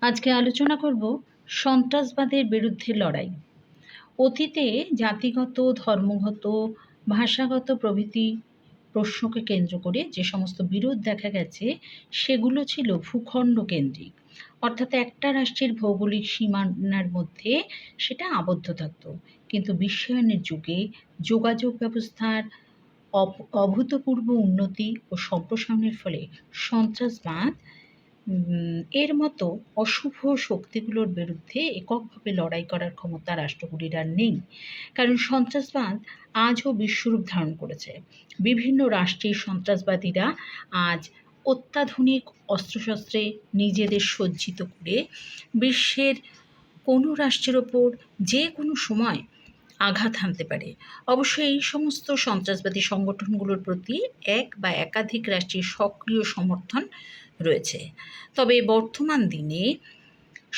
আজকে আলোচনা করব সন্ত্রাসবাদের বিরুদ্ধে লড়াই। অতীতে জাতিগত, ধর্মগত, ভাষাগত প্রভৃতি প্রশ্নকে কেন্দ্র করে যে সমস্ত বিরোধ দেখা গেছে, সেগুলো ছিল ভূখণ্ড কেন্দ্রিক। অর্থাৎ একটা রাষ্ট্রের ভৌগোলিক সীমানার মধ্যে সেটা আবদ্ধ থাকত। কিন্তু বিশ্বায়নের যুগে যোগাযোগ ব্যবস্থার অভ- অভূতপূর্ব উন্নতি ও সম্প্রসারণের ফলে সন্ত্রাসবাদ এর মতো অশুভ শক্তিগুলোর বিরুদ্ধে এককভাবে লড়াই করার ক্ষমতা রাষ্ট্রগুলির আর নেই। কারণ সন্ত্রাসবাদ আজও বিশ্বরূপ ধারণ করেছে। বিভিন্ন রাষ্ট্রের সন্ত্রাসবাদীরা আজ অত্যাধুনিক অস্ত্রশস্ত্রে নিজেদের সজ্জিত করে বিশ্বের কোনো রাষ্ট্রের ওপর যে কোনো সময় আঘাত হানতে পারে। অবশ্য এই সমস্ত সন্ত্রাসবাদী সংগঠনগুলোর প্রতি এক বা একাধিক রাষ্ট্রের সক্রিয় সমর্থন রয়েছে। তবে বর্তমান দিনে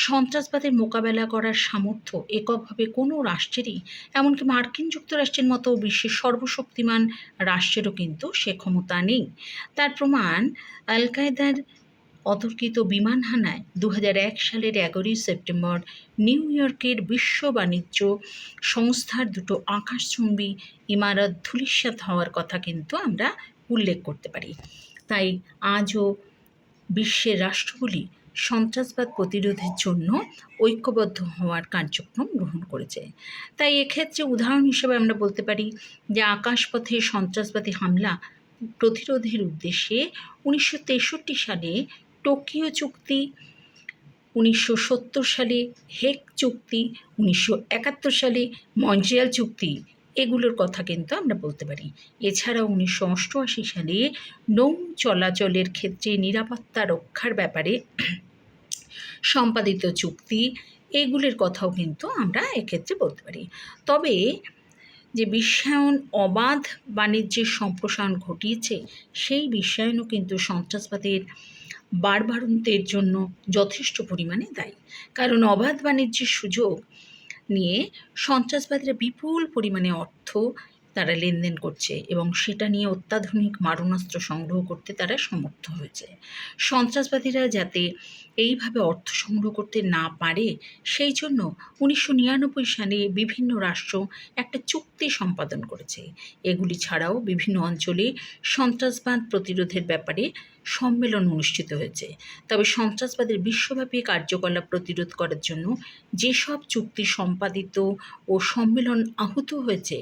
সন্ত্রাসবাদের মোকাবেলা করার সামর্থ্য এককভাবে কোনো রাষ্ট্রেরই, এমনকি মার্কিন যুক্তরাষ্ট্রের মতো বিশ্বের সর্বশক্তিমান রাষ্ট্রেরও কিন্তু সে ক্ষমতা নেই। তার প্রমাণ আল কায়দার অতর্কিত বিমান হানায় দু হাজার এক সালের এগারোই সেপ্টেম্বর নিউ ইয়র্কের বিশ্ব বাণিজ্য সংস্থার দুটো আকাশচুম্বী ইমারত ধূলিসাৎ হওয়ার কথা কিন্তু আমরা উল্লেখ করতে পারি। তাই আজও বিশ্বের রাষ্ট্রগুলি সন্ত্রাসবাদ প্রতিরোধের জন্য ঐক্যবদ্ধ হওয়ার কার্যক্রম গ্রহণ করেছে। তাই এক্ষেত্রে উদাহরণ হিসেবে আমরা বলতে পারি যে আকাশপথে সন্ত্রাসবাদী হামলা প্রতিরোধের উদ্দেশ্যে উনিশশো তেষট্টি সালে টোকিও চুক্তি, উনিশশো সত্তর সালে হেক চুক্তি, উনিশশো একাত্তর সালে মন্ট্রিয়াল চুক্তি এগুলোর কথা কিন্তু আমরা বলতে পারি। এছাড়াও উনিশশো অষ্টআশি সালে নৌ চলাচলের ক্ষেত্রে নিরাপত্তা রক্ষার ব্যাপারে সম্পাদিত চুক্তি, এগুলির কথাও কিন্তু আমরা এক্ষেত্রে বলতে পারি। তবে যে বিশ্বায়ন অবাধ বাণিজ্যের সম্প্রসারণ ঘটিয়েছে, সেই বিশ্বায়নও কিন্তু সন্ত্রাসবাদের বাড়বাড়ন্তের জন্য যথেষ্ট পরিমাণে দায়ী। কারণ অবাধ বাণিজ্যের সুযোগ নিয়ে সন্ত্রাসবাদীরা বিপুল পরিমাণে অর্থ তারা লেনদেন করছে এবং সেটা নিয়ে অত্যাধুনিক মারণাস্ত্র সংগ্রহ করতে তারা সমর্থ হয়েছে। সন্ত্রাসবাদীরা যাতে এইভাবে অর্থ সংগ্রহ করতে না পারে, সেই জন্য উনিশশো নিরানব্বই সালে বিভিন্ন রাষ্ট্র একটা চুক্তি সম্পাদন করেছে। এগুলি ছাড়াও বিভিন্ন অঞ্চলে সন্ত্রাসবাদ প্রতিরোধের ব্যাপারে সম্মেলন অনুষ্ঠিত হয়েছে। তবে সন্ত্রাসবাদের বিশ্বব্যাপী কার্যকলাপ প্রতিরোধ করার জন্য যেসব চুক্তি সম্পাদিত ও সম্মেলন আহত হয়েছে,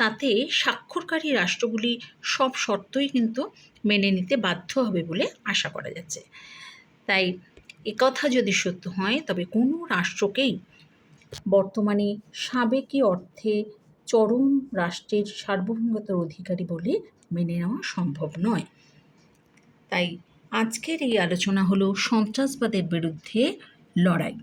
তাতে স্বাক্ষরকারী রাষ্ট্রগুলি সব শর্তই কিন্তু মেনে নিতে বাধ্য হবে বলে আশা করা যাচ্ছে। তাই একথা যদি সত্য হয়, তবে কোনো রাষ্ট্রকেই বর্তমানে সাবেকি অর্থে চরম রাষ্ট্রের সার্বভৌমতার অধিকারী বলে মেনে নেওয়া সম্ভব নয়। তাই আজকের এই আলোচনা হলো সন্ত্রাসবাদের বিরুদ্ধে লড়াই।